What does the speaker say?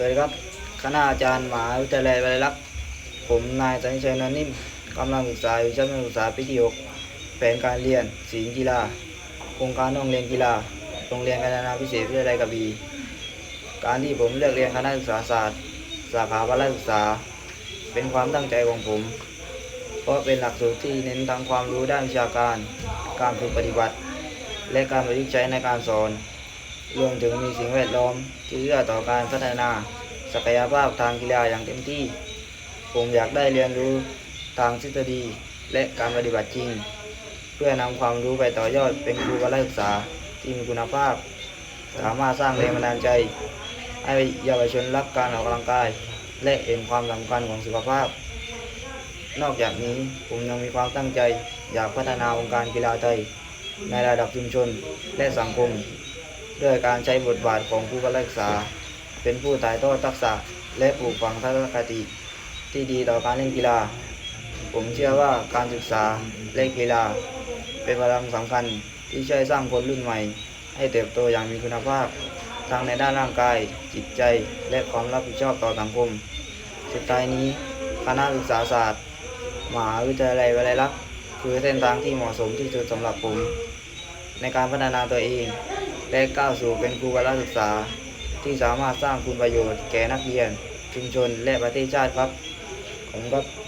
สวัสดีครับ คณะอาจารย์มหาวิทยาลัยวิทยาลักษณ์ผมนายสันชัยนนท์นิ่มกำลังศึกษาอยู่ชั้นประถมศึกษาปีที่6แผนการเรียนศิลป์กีฬา โครงการโรงเรียนกีฬา โรงเรียนการนาพิเศษวิทยาลัยกระบี่การที่ผมเลือกเรียนคณะศึกษาศาสตร์ สาขาพละศึกษา เป็นความตั้งใจของผม เพราะเป็นหลักสูตรที่เน้นทั้งความรู้ด้านวิชาการ การฝึกปฏิบัติ และการประยุกต์ใช้ในการสอน รวมถึงมีสิ่งแวดล้อมที่เอื้อต่อการพัฒนาศักยภาพทางกีฬาอย่างเต็มที่ ผมอยากได้เรียนรู้ทางทฤษฎีและการปฏิบัติจริง เพื่อนำความรู้ไปต่อยอดเป็นครูการศึกษาที่มีคุณภาพ สามารถสร้างแรงบันดาลใจ ให้เยาวชนรักการออกกำลังกาย และเห็นความสำคัญของสุขภาพ นอกจากนี้ผมยังมีความตั้งใจ อยากพัฒนาวงค์การกีฬาไทยในระดับชุมชนและสังคม ด้วยการใช้บทบาทของผู้กรศึกษา เป็นผู้ถ่ายทอดทักษะและปลูกฝังทัศนคติที่ดีต่อการเล่นกีฬา ผมเชื่อว่าการศึกษาและกีฬา เป็นพลังสำคัญที่ช่วยสร้างคนรุ่นใหม่ ให้เติบโตอย่างมีคุณภาพ ทั้งในด้านร่างกาย จิตใจ และความรับผิดชอบต่อสังคม สุดท้ายนี้ คณะศึกษาศาสตร์มหาวิทยาลัยวิทยลักษณ์คือเส้นทางที่เหมาะสมที่สุดสำหรับผม ในการพัฒนาตัวเอง และก้าวสู่เป็นครูการศึกษา ที่สามารถสร้างคุณประโยชน์แก่นักเรียน ชุมชนและประเทศชาติครับ ผมครับ